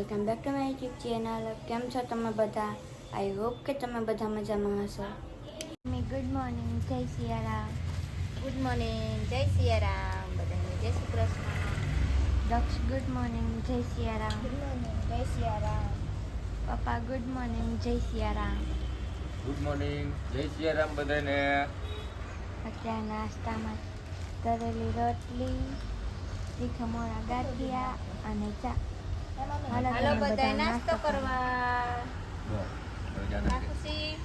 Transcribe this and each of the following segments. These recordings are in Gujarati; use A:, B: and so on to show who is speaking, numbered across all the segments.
A: Welcome back to my YouTube channel. કેમ છો તમે બધા? આઈ હોપ કે તમે બધા મજામાં હશો. ગુડ મોર્નિંગ જય સિયારામ.
B: ગુડ મોર્નિંગ જય સિયારામ. બધાને Jai Shri Krishna.
A: Daksh good morning Jai Siyaram.
B: Good morning જય સિયારામ.
A: પપ્પા ગુડ મોર્નિંગ જય સિયારામ.
C: ગુડ મોર્નિંગ જય સિયારામ બધાને.
A: અત્યારે નાસ્તામાં તરેલી રોટલી તીખા મોળા ગાંઠિયા અને ચા. હાલો
B: બધા નાસ્તો કરવા.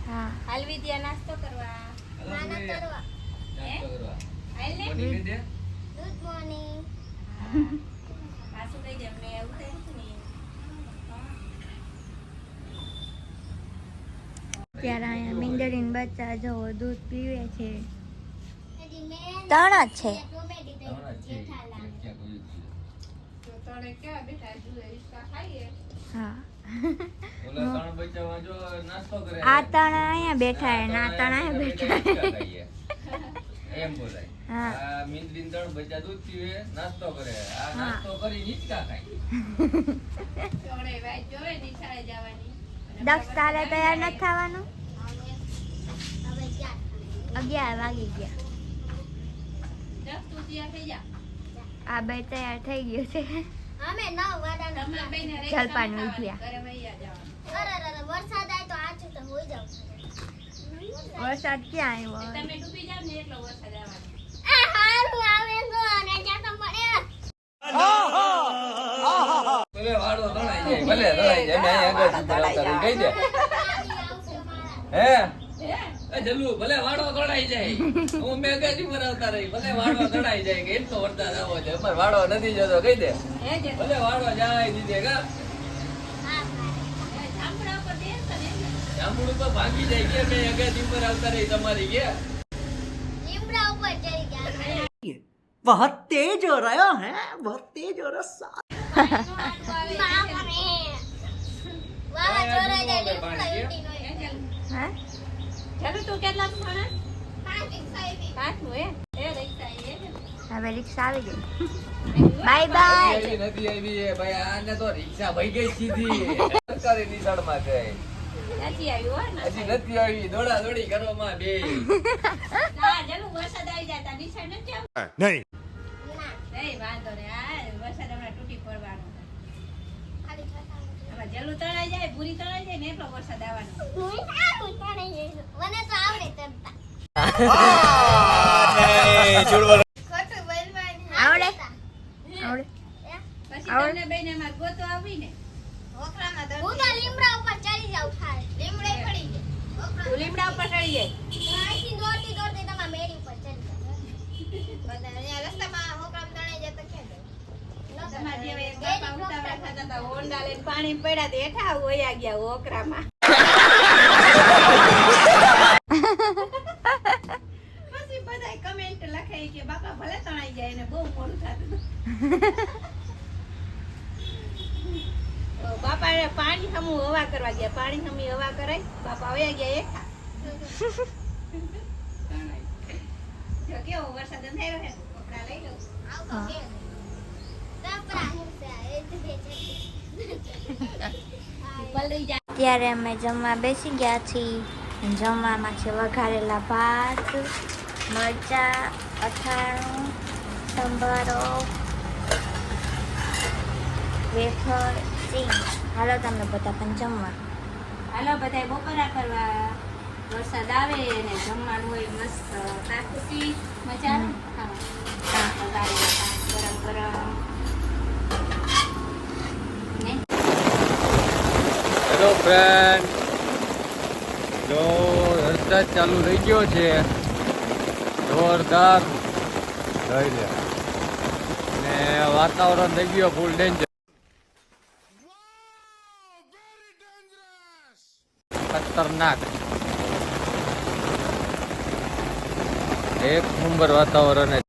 B: ના હાલ વિદ્યા નાસ્તો કરવા. નાના કરવા. હાલ ને ગુડ મોર્નિંગ પાછું દે એવું
A: ત્યારે અહીંયા મીંડળીને બચ્ચા જવો દૂધ પીવે છે.
B: ત્રણ જ છે.
A: હા. આ ત્રણ અહીંયા બેઠા હે ના ત્રણ અહીંયા બેઠા હે.
C: એમ બોલાય.
A: હા.
C: આ મીંદડીન બચ્ચા દૂધ પીવે નાસ્તો કરે. આ નાસ્તો કરી નીચકા ખાય.
A: દક્ષ તારે તૈયાર નથી થવાનું? અગિયાર વાગી ગયા. આ બે તૈયાર થઈ ગયું છે.
B: અમે નવ વાડાના
A: જલપાન વિદ્યા
B: વરસાદ આવે તો તો હોઈ જાવ
A: વરસાદ ક્યાં આવ્યો
B: એ હારું આવે તો અને જ્યાં તો પડે
C: ભલે વાળો તણાઈ જાય ભલે તણાઈ જાય. મેં અહીંયા આગળ આવતા દે. હે? જલ્લુ ભલે વાળો તણાઈ જાય હું મેં ગાડી પર આવતા રહી ભલે વાળો તણાઈ જાય કે એટલો વરસાદ આવો છે અમાર વાળો નથી જતો કહી દે ભલે વાળો જાય દીધે કા જાંબુડું તો ભાગી જાય કે મેં અગાડી પર આવતા રહી તમારી કે
B: લીમડા ઉપર ચડી ગયા
D: बहुत तेज हो रहा है बहुत तेज हो रहा
A: હવે રિક્ષા આવી ગઈ. Bye bye.
C: આવી નથી આવી એ. ભાઈ આને તો રિક્ષા ભઈ ગઈ સીધી. સરકારી નિશાળમાં ગઈ
B: નથી આવ્યું હો
C: હજી નથી આવી. દોડા દોડી કરવામાં બે.
B: ના ચાલો વરસાદ આવી જાય તા નિશાળ નથી આવું
E: નહીં.
B: નહીં વાંધો ને આ વરસાદ હમણાં તૂટી પડવાનો. જલું તણાઈ જાય પૂરી તણાઈ જાય ને એટલો વરસાદ આવવાનો. મને તો આવડે તરતા ખોટું બોલવાનું
A: આવડે? આવડે આવડે?
B: બેને ગોતો આવી ને હું તો લીમડા ઉપર ચડી જાઉં ખાલી. લીમડે ચડી જાય. લીમડા ઉપર ચડી જાય. અહીંથી દોડતી દોડતી તમારા મેડી ઉપર ચડી જાય. બધા રસ્તામાં હોકરામ તણાઈ જાય તો ક્યાં જાય? તમારા જેવા એક બાપા ઉતાવળા થતા હતા હોન્ડા લઈને પાણી પડ્યા તે હેઠા વયા ગયા ઓકરામાં પછી બધાય કમેન્ટ લખાય કે બાપા ભલે તણાઈ જાય ને બહુ મોડું થતું. બાપા પાણી સમુ હવા કરવા ગયા. પાણી હમી હવા કરાય બાપા આવ્યા ગયા જો કેવો વરસાદ અંધારો હે?
A: અત્યારે અમે જમવા બેસી ગયા છીએ. જમવામાં છે વઘારેલા ભાત, મરચા, અથાણું, સંભારો વેફર સિંગ. હાલો તમને બધા પણ જમવા.
B: હાલો બધાય બપોરા કરવા. વરસાદ આવે ને જમવાનું હોય મસ્ત. તાકુસી મજા આવે? ગરમ ગરમ. ને?
C: હેલો ફ્રેન્ડ જો વરસાદ ચાલુ થઈ ગયો છે. જોરદાર. જોઈ લે ને વાતાવરણ થઈ ગયો ફૂલ ડેન્જર ખતરનાક. એક નંબર વાતાવરણ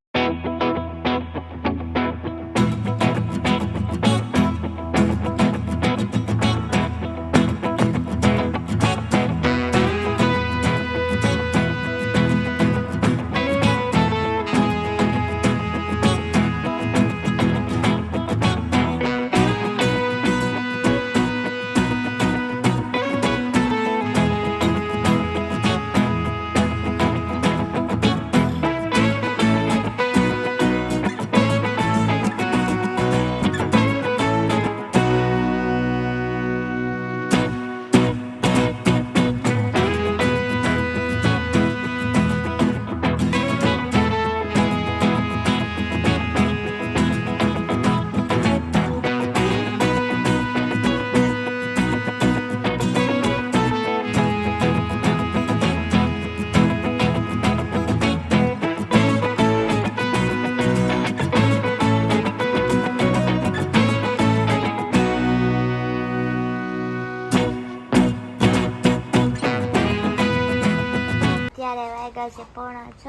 A: વાગ્યા છે પોણા છ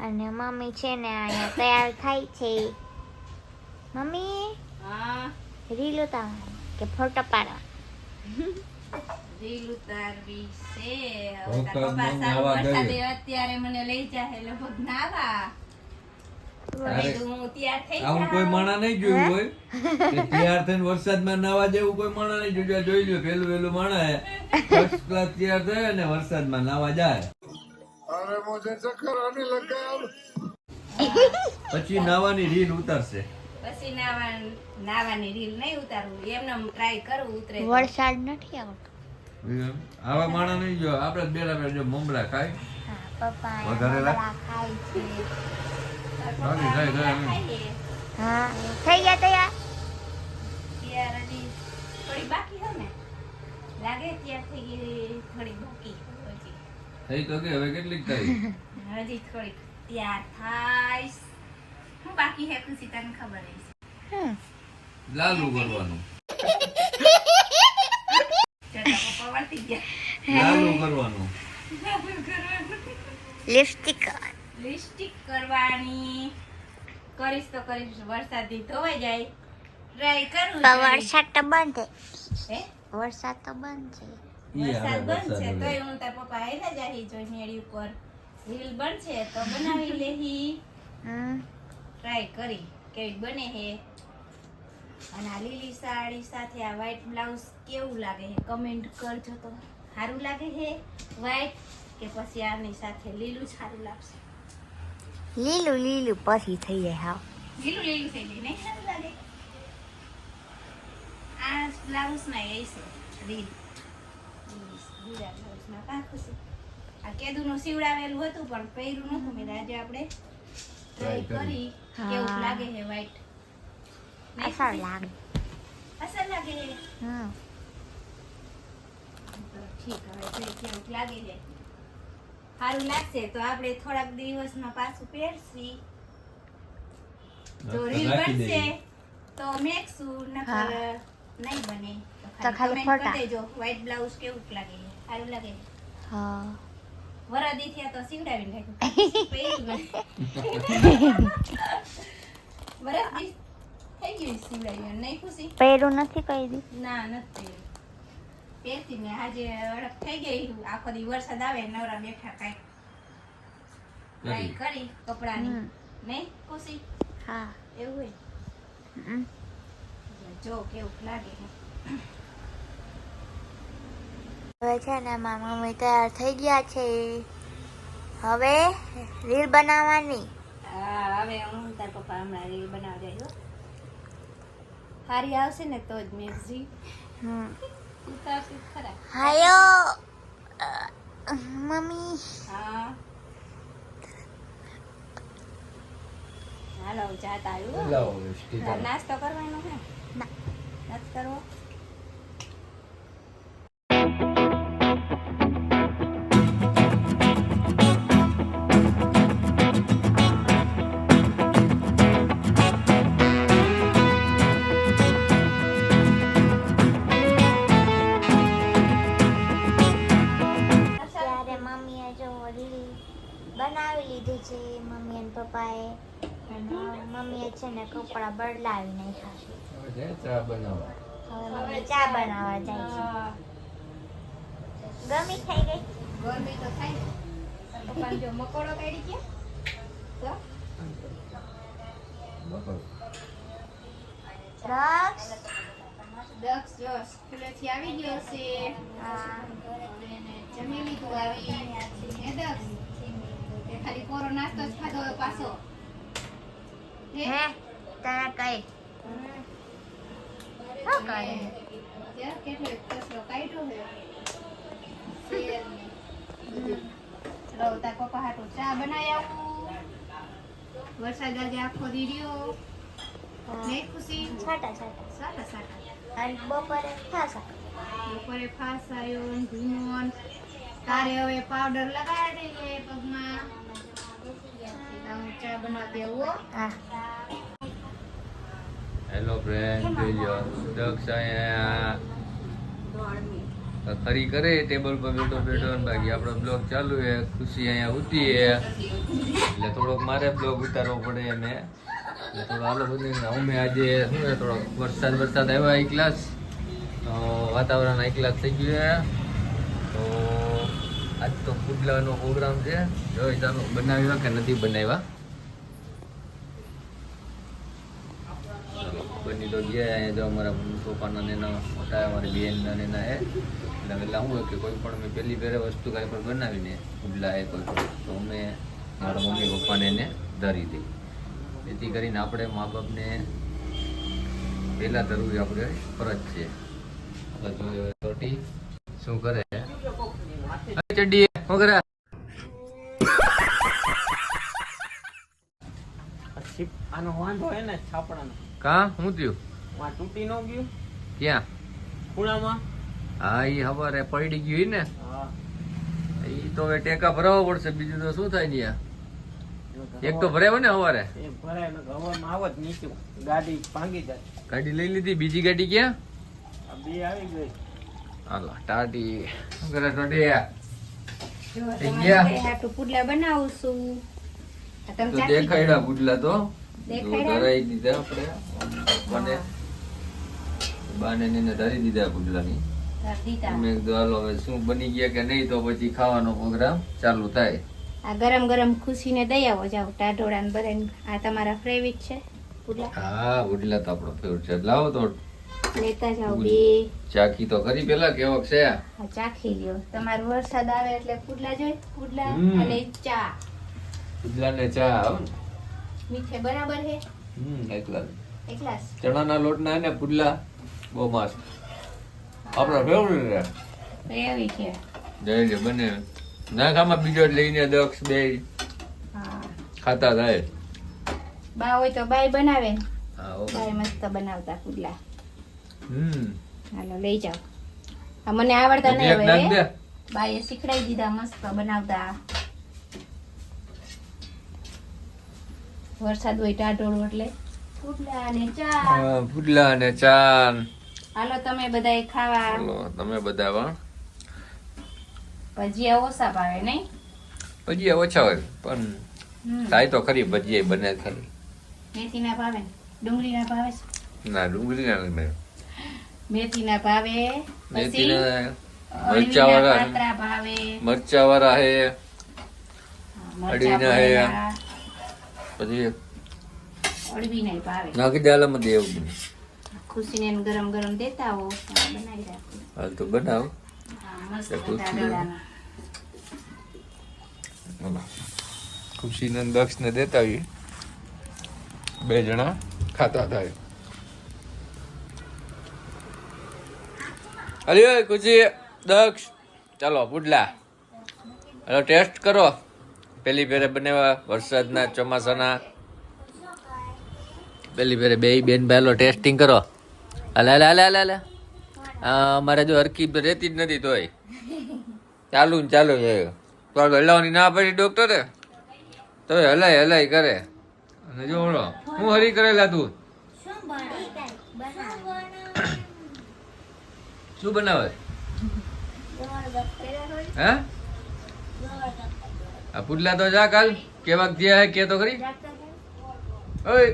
A: અને મમ્મી છે ને અહીંયા તૈયાર થાય છે. મમ્મી? રીલ ઉતારવા કે ફોટો પાડવા?
B: રીલ ઉતારવી છે. અત્યારે મને લઈ જાય લગભગ નાવા.
C: આવું કોઈ માણા નહીં જોયું હોય? તૈયાર થઈને વરસાદમાં નાવા જેવું કોઈ માણા નહીં જોયું. જોઈ લ્યો પેલું પેલું માણા ફર્સ્ટ ક્લાસ તૈયાર થાય અને વરસાદમાં નાવા જાય. પછી નાવાની રીલ ઉતારશે.
B: પછી નાવા નાવાની રીલ નહીં ઉતારવું એમને ટ્રાય કરવું ઉતરે
A: વરસાદ નથી આવતો.
C: આવા માણા નહીં જો આપણે બેઠા બેઠા જો મમરા ખાય.
A: હા પપ્પા
C: વધારે
A: ખાય છે.
C: ખાય ખાય.
A: હા થઈ ગયા તૈયાર?
B: તૈયાર હજી થોડી બાકી હોય ને. લાગે ત્યાર થઈ ગઈ થોડી બાકી
C: થઈ તો કે હવે કેટલીક થઈ?
B: હજી થોડીક ત્યાં થાય હું બાકી હે ખુશી તને ખબર
A: હમ.
C: લાલુ કરવાનું. લાલુ કરવાનું.
A: લિપસ્ટિક.
B: લિપસ્ટિક કરવાની. કરીશ તો કરીશ વરસાદથી ધોવાઈ જાય. ટ્રાય કરું
A: વરસાદ તો બંધ છે.
B: હે?
A: વરસાદ તો બંધ છે.
B: વરસાદ બંધ છે તોય હું તાર પપ્પા આયલા જાહી જોઈ મેળી ઉપર. રીલ બનશે તો બનાવી લેહી. ટ્રાય કરી કેવી બને હે. અને આ લીલી સાડી સાથે આ વ્હાઈટ બ્લાઉઝ કેવું લાગે હે? કમેન્ટ કરજો તો. સારું લાગે હે? વ્હાઈટ કે પછી આની સાથે લીલું જ સારું લાગશે?
A: લીલું લીલું પછી થઈ જાય હાવ
B: લીલું લીલું થઈ જાય. નહીં સારું લાગે? આ બ્લાઉઝમાં એ છે રીલ. ખુશી આ કેદુનું સીવડાવેલું હતું પણ પહેર્યું નહોતું. મેં આજે આપણે ટ્રાય
C: કરી.
B: કેવું લાગે છે વ્હાઈટ
A: અસર લાગે.
B: અસર લાગે હે. ઠીક હવે જોઈએ કેવું લાગે છે. સારું લાગશે તો આપણે થોડાક દિવસમાં પાછું પહેરશી. જો રીલ બનશે તો મેકશું નકર. નહીં બને.
A: તો ખાલી ફોટા.
B: કરી દેજો વ્હાઈટ બ્લાઉઝ કેવું લાગે? સારું લાગે?
A: હા.
B: વરાદી થયા તો સીવડાવીને રાખ્યું વરાદી થઈ ગયું સીવડાવ્યું નહીં ખુશી
A: પહેરું નથી કહી દી?
B: ના નથી પહેરતી ને આજે અડક થઈ ગઈ આખો દી વરસાદ આવે નવરા બેઠા કાંઈક ટ્રાય
C: કરી.
B: કપડાની. નહીં ખુશી?
A: હા.
B: એવું હોય. જો કેવું લાગે છે.
A: હવે છે ને મામા મમ્મી તૈયાર થઈ ગયા છે. હવે રીલ બનાવવાની.
B: હા હવે હું તાર પપ્પા હમણાં રીલ બનાવી જાય હારી આવશે ને તો જ મેગઝી.
A: હમ.
B: ઉતારશે ખરા.
A: હાયો. મમ્મી.
B: હા. હાલો જાત આવ્યું. નાસ્તો કરવાનો હે
A: ના.
B: નથી કરવો
A: બનાવી લીધી છે. મમ્મી અને પપ્પાએ મમ્મીએ છે ને કપડાં બદલાવી નાખ્યા છે
C: હવે જાય ચા બનાવવા.
A: હવે ચા બનાવવા જાય છે
B: હા,
A: ગમી થઈ ગઈ
B: ગરમી તો થાય ને. જો મકોડો કાઢી ગયા તો
C: બપોર.
A: દ્રાક્ષ
B: દક્ષ જો સ્કૂલેથી આવી ગયો છે
A: હા
B: જમી લીધું આવી હે ખાલી કોરો નાસ્તો જ ખાધો પાછો હે?
A: તને કઈ
B: ને ચા બનાવી આવું વરસાદ આજે આખો દી રહ્યો ખુશી
A: છાટા છાટા
B: સાટા સાટા
A: બપોરે
B: ફાસ આવ્યો ને ધીમો તારે હવે પાવડર લગાવી દઈએ પગમાં ચા બનાવતી આવું.
C: હેલો ફ્રેન્ડ જોઈ લો દક્ષ અહીંયા. ખરી કરે ટેબલ પર બેઠો બેઠો ને બાકી આપણો બ્લોગ ચાલુ છે. ખુશી અહીંયા ઉતી એટલે થોડોક મારે બ્લોગ ઉતારવો પડે એટલે થોડો હાલો બધું અમે આજે શું છે થોડોક વરસાદ વરસાદ આવ્યો એક ક્લાસ તો વાતાવરણ એક ક્લાસ થઈ ગયું છે. તો આજ તો પુડલાનો પ્રોગ્રામ છે. જોઈ ચાલો બનાવ્યા કે નથી બનાવ્યા? તો ગયા અહીંયા જો અમારા પપ્પાના ને એના મોટા અમારી બેનના ને એના એ એટલે એટલે શું કે કોઈ પણ મેં પહેલી પહેરે વસ્તુ કાંઈ પણ બનાવીને પુડલા એ કોઈ પણ તો અમે મારા મમ્મી પપ્પાને એને ધરી દઈ જેથી કરીને આપણે મા બાપને પહેલાં ધરવું આપણે ફરજ છે. રોટી શું કરે. ચડ્ડી, શું કરે?
D: આનો વાંધો હે ને, છાપડાનો.
C: કા? શું થયું?
D: માં તૂટી ન ગયું?
C: ક્યાં?
D: ખૂણામાં?
C: હા એ હવારે પડી ગયું ને.
D: હા.
C: એ તો હવે ટેકા ભરાવવા પડશે બીજું તો શું થાય ત્યાં? એક તો ભરાયો ને હવારે?
D: ભરાય ને હવામાં આવત નીચું. ગાડી ભાંગી જાય.
C: ગાડી લઈ લીધી બીજી ગાડી ક્યાં?
D: બે આવી ગઈ.
C: હાલો ટાટી શું કરે ટાટી ગયા?
B: પુડલા બનાવું છું. આ તમે
C: તો દેખાડ્યા? ધરાઈ દીધા આપણે. મને બાને ધરી દીધા બુડલાની મેં કીધું હવે શું બની ગયા કે નહીં તો પછી ખાવાનો પ્રોગ્રામ ચાલુ થાય.
B: આ ગરમ ગરમ ખુશીને દઈ આવો જાઓ ટાઢોળા ને બધાને. આ તમારા ફેવરિટ છે પુડલા.
C: હા બુડલા તો આપણો ફેવરેટ છે. લાવો તો.
B: લેતા જાઓ બે.
C: ચાખી તો ખરી પેલા કેવોક છે
B: આ? ચાખી લ્યો. તમારો વરસાદ આવે એટલે પુડલા જોઈ પુડલા અને ચા.
C: પુડલા ને ચા આવે
B: મીઠે બરાબર હે?
C: હમ એકલા.
B: એકલા.
C: ચણાના લોટના હે ને પુડલા બહુ મસ્ત. આપણો ફેવરેટ છે.
B: એવી છે.
C: લે બને. નાખામાં બીજો લઈને દક્ષ બે ખાતા થાય.
B: બા હોય તો બાય બનાવે બાય મસ્ત બનાવતા પુડલા.
C: હમ.
B: હાલો લઈ જાઓ. આ મને આવડતા નહીં હવે. બાઈએ શીખડાઈ દીધા મસ્ત બનાવતા. વરસાદ હોય ટાઢોળો એટલે. પુડલા અને ચા
C: હા, અને ચા
B: હાલો તમે બધાય ખાવા.
C: હાલો તમે બધા પણ
B: ભજીયા ઓછા ભાવે નહીં
C: ભજીયા ઓછા હોય પણ થાય તો ખરી ભજીયા બને ખરી.
B: મેથીના ભાવે ડુંગળી ડુંગળીના ભાવે?
C: ના ડુંગળી ના ભાવે.
B: મેથી ના ભાવે
C: મેથી
B: ના
C: મરચા વાળા
B: ભાવે.
C: મરચા વાળા હે
B: અડીના
C: હે. પછી
B: નહીં ભાવે.
C: નાખી દે આલામાં દે એવું
B: ખુશીને ગરમ ગરમ દેતા હો બનાવી રાખું.
C: હાલ તો બનાવ.
B: હા,
C: ખુશી
B: ટાઢોળાના.
C: ખુશીને દક્ષ ને દેતા આવીએ. બે જણા ખાતા થાય અરે ખુશી દક્ષ. ચાલો પુડલા. હલો ટેસ્ટ કરો. પેલી ફેરે બનાવ્યા વરસાદના ચોમાસાના. પેલી ફેરે બે, બેન બેલો ટેસ્ટિંગ કરો. હાલે હાલે હાલે હાલે અમારે જો હરકી રહેતી જ નથી તોય. ચાલુ ને ચાલુ છે. તો હલાવવાની ના પડી ડોક્ટરે તો હલાય હલાય કરે. અને જો હું હરી કરેલા તું? શું બનાવે? હે? આ પુડલા તો જા કાલ, કેવાક થયા હે કે તો ખરી ઓય.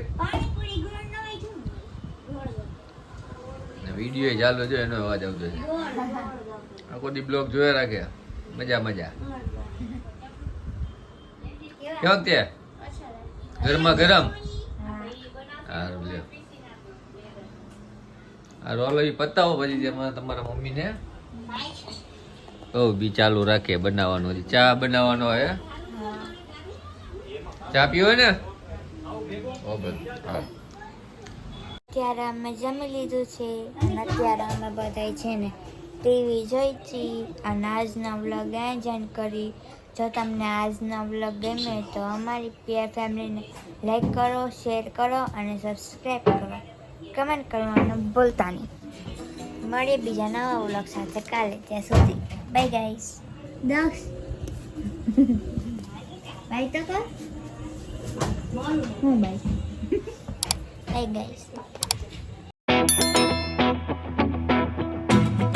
C: વીડિયો ચાલુ છે, એનો અવાજ આવતો છે. આખો દી બ્લોગ જોયા રાખે. મજા મજા. કેવા તે ગરમા? ગરમ આ રોલો પતાવો પછી જેમાં તમારા મમ્મીને. કહું બી ચાલુ રાખે બનાવવાનું ચા બનાવવાનો હે? ચા પીવો ને?
A: અત્યારે અમે જમી લીધું છે અને અત્યારે અમે બધા છે ને ટીવી જોઈ છીએ અને આજનો વ્લોગ એન્જોય કરી. જો તમને આજનો વ્લોગ ગમે તો અમારી પીઆર ફેમિલીને લાઈક કરો, શેર કરો અને સબસ્ક્રાઈબ કરો. કમેન્ટ કરવાનું ભૂલતા નહીં. મળીએ બીજા નવા વ્લોગ સાથે કાલે ત્યાં સુધી. Bye guys. દક્ષ bye તો Oh bye. Bye guys.